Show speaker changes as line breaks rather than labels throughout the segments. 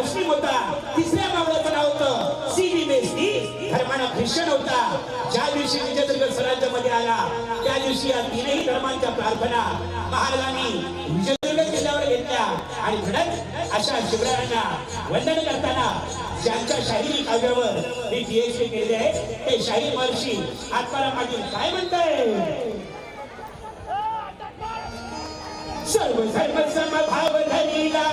मुस्लिम होता. तिसऱ्या मावळाचं नाव होतं सीबी बेस्टी धर्माना ख्रिश्चन होता. ज्या दिवशी विजयदुर्ग स्वराज्यामध्ये आला त्या दिवशी या तीनही धर्मांच्या प्रार्थना महाराजांनी विजयदुर्ग किल्ल्यावर घेतल्या. आणि म्हणत अशा शिवरायांना वंदन करताना ज्यांच्या शाहिरी काव्यावर मी पीएचडी केले आहे ते शाहीर महर्षी आत्माराम पाटील काय म्हणताय? सर्व सर्व समभाव धरीला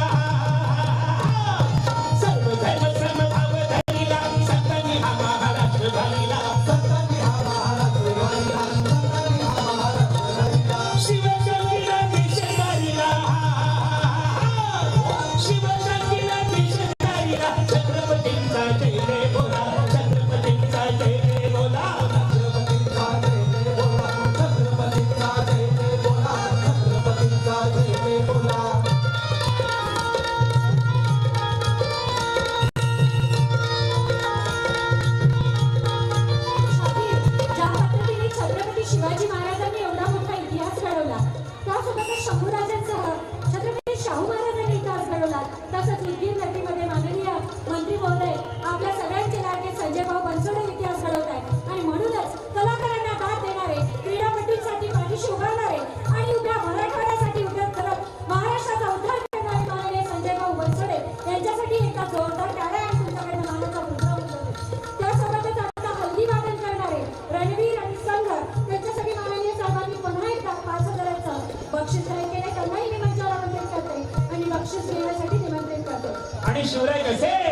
संजय भाऊ बनसोडे इतिहास घडवत आहेत आणि म्हणूनच कलाकारांना दाद देणारे क्रीडापटूंसाठी पाठीशी उभारणारे आणि उभ्या मराठवाड्यासाठी उभ्या करत महाराष्ट्राचा उद्धार करणारे माननीय संजय भाऊ बनसोडे यांच्यासाठी एका जोरदार टाळ्या आणि तुमच्याकडे मानाचा मुद्दा होतो त्यासोबतच आता हल्दी वादन करणारे रणवीर आणि संघ त्यांच्यासाठी माननीय साहेबांनी पुन्हा एकदा पाच हजाराचं बक्षीस जाहीर केले त्यांनाही निमंत्रण आमंत्रित करते आणि बक्षीस घेण्यासाठी निमंत्रित करते.
आणि शिवराय कसे?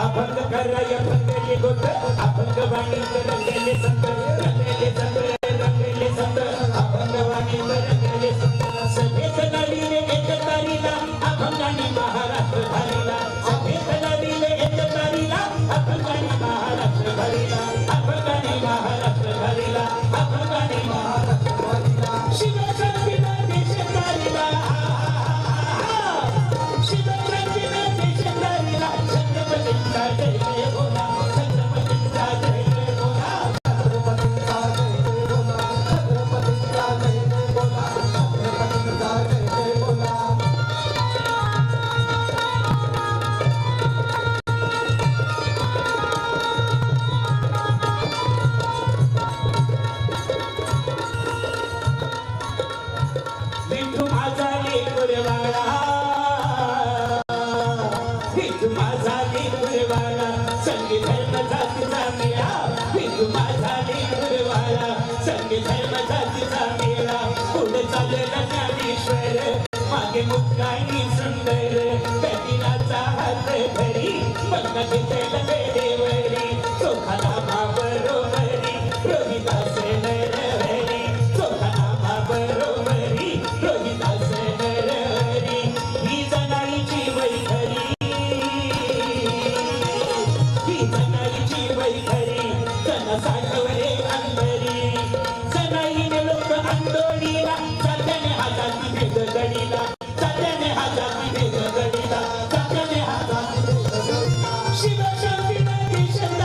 अभंग कराय रंगले गोत अभंग वाणी रंगले संत। काही मुक्काई सुंदर कठीणाचा हात घरी मग घेतला बेडेवरी Thank you.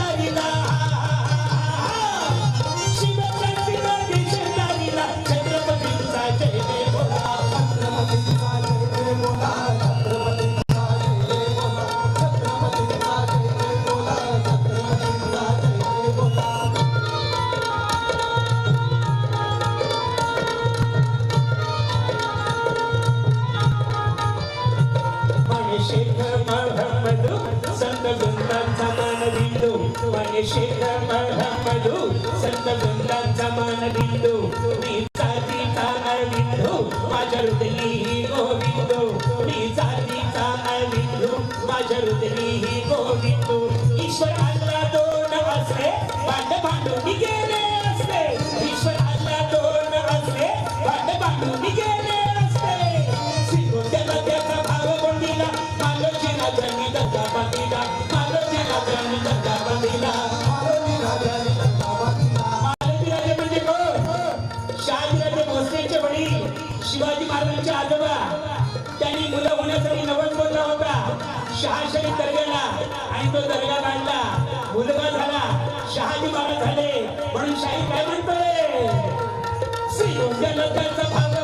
ही गोविंदू मी जातीचा अविंदू माझ्या हृदयी ही गोविंदू ईश्वर आला दोन असले भांड भांडून गेले असते ईश्वर आला दोन असले भांड भांडून गेले असते त्याचा भाव कोंडीला दत्ता बांधिला शहाशाही दर्ग्याला आणि तो दर्गा बांधला मुलगा झाला. शहाजी महाराज झाले. म्हणून शाही काय म्हणतोय? श्री योग्य लोकांचा भाग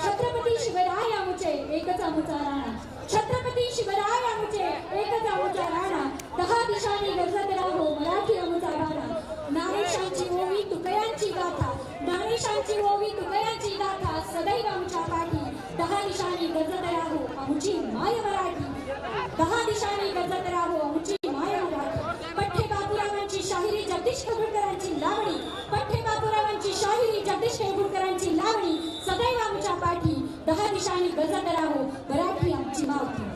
छत्रपती
शिवराय आमुचे एकच आमचा राणा. छत्रपती शिवराय आमुचे एकच आमचा राणा. दहा दिशाने गरजत राहो मराठी आमचा गाणा नारेशांची ओवी तुकयांची गाथा. नारेशांची ओवी तुकयांची गाथा. सदैव आमच्या पाठी. दहा दिशांनी गरजत राहो आमची माय मराठी. दहा दिशांनी गरजत राहो आमची माय मराठी. पठ्ठे बाबुरावांची शाहिरी जगदीश कबूलकर સદૈવ ઊંચા પાઠી દહા દિશાની ગઝા કરાવો વરાઠી આમચી માવતી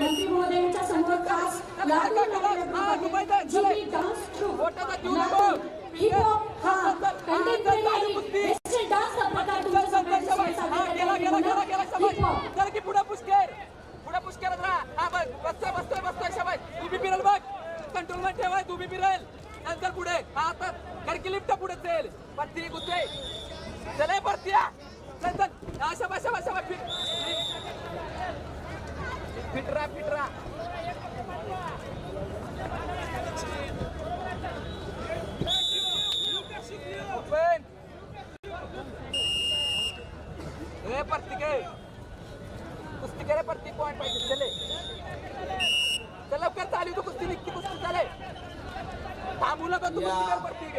मंत्रिमहोदयांच्या समोर खास
पुढे पुष्कर पुढे पुष्कर बसतोय बसतोय बसतोय शाबाश उभी पिरल बघ कंट्रोलमेंट ठेवाय उभी पिरल नंतर पुढे आता कारण की लिफ्ट पुढे जाईल पण ती गुतोय
या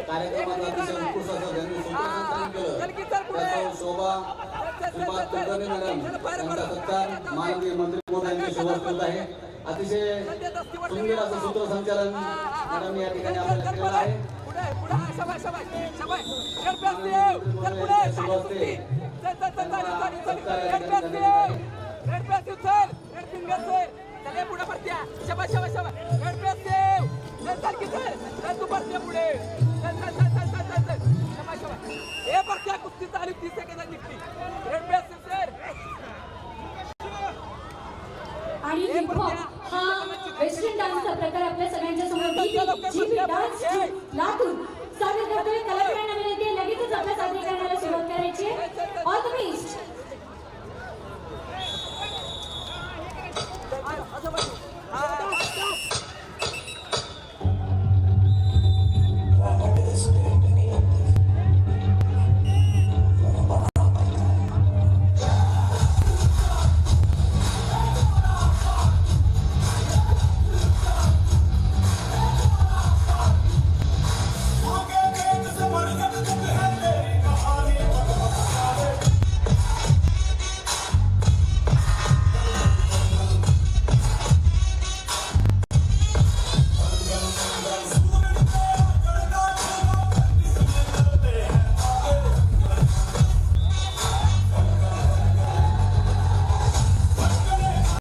कार्यक्रमात अतिशय उत्कृष्ट असं ज्यांनी सूत्रसंचालन केलं त्याचा शोभा सुभाष कुलकर्णी मॅडम यांचा सत्कार माननीय मंत्री मोदयांनी सुरुवात केला तू बसले
पुढे हे बघ्या कुस्ती चालू तीस सेकंदात निघती
आणि हा वेस्टर्न डान्सचा प्रकार आपल्या सगळ्यांच्या समोर डान्स लातूर. सादर करतोय कलाकारांना विनंती लगेचच आपल्या सादरीकरणाला सुरुवात करायची ऑल द